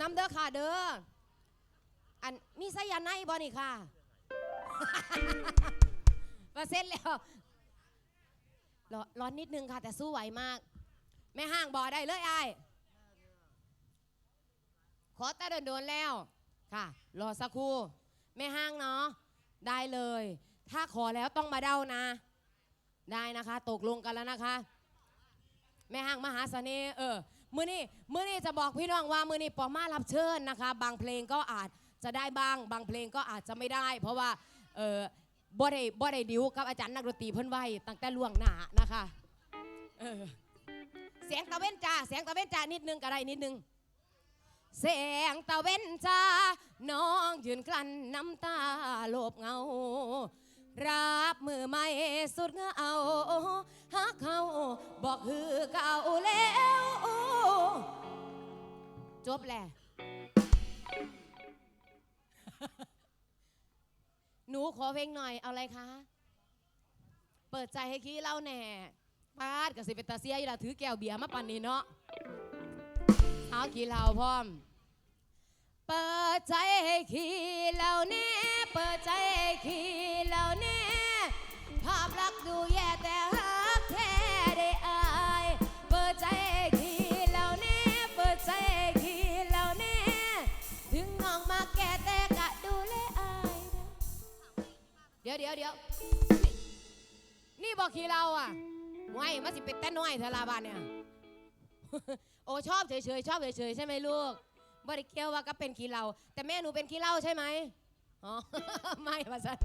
น้ำเด้อค่ะเด้อ อันมีไซยาไนบ่นี่ค่ะ มาเซ็ตแล้วรร้อนนิดนึงค่ะ แต่สู้ไหวมาก แม่ห้างบ่ได้เลยไอ้ายขอต่โดนๆแล้วค่ะ รอสักครู่แม่ห้างเนาะได้เลย ถ้าขอแล้วต้องมาเด้านะ ได้นะคะ ตกลงกันแล้วนะคะ แม่ห้างมหาเสน่ห์เออ มือนี้มือนี้จะบอกพี่น้องว่ามือนี้ปอมารับเชิญนะคะ บางเพลงก็อาจจะได้บ้าง บางเพลงก็อาจจะไม่ได้ เพราะว่าเออบ่ได้บ่ได้ดิวกับอาจารย์นักดนตรีเพิ่นไว้ตั้งแต่ล่วงหน้านะคะเออเสียงตะเว้นจ้าเสียงตะเว้นจ้านิดนึงก็ได้นิดนึงเสียงตะเว้นจ้าน้องยืนกลั้นน้ำตาโลบเงา รับมือไม่สุดเงา ฮักเขาบอกฮือเก่าแล้วจบแหละหนูขอเพลงหน่อยเอาอะไรคะ เปิดใจให้ขี้เล่าแหน่ปาดกับสิเปตาเสียอยู่ละถือแก้วเบียร์มาปันนี้เนาะเอาขี้เล้าพร้อม เปิดใจให้ขี้เล่าแน่ เปิดใจให้ขี้เล่าแน่ ภาพลักษณ์ดูแย่แต่ เดี๋ยวนี่บอกขี้เราอะไม่มาสิเป็นแต่น้อยเธอลาบานเนี่ย โอ้ชอบเฉยๆชอบเฉยๆใช่ไหมลูกบริเกียวว่าก็เป็นขี้เหล้าแต่แม่หนูเป็นขี้เล่าใช่ไหมอ๋อ ไม่ประสัน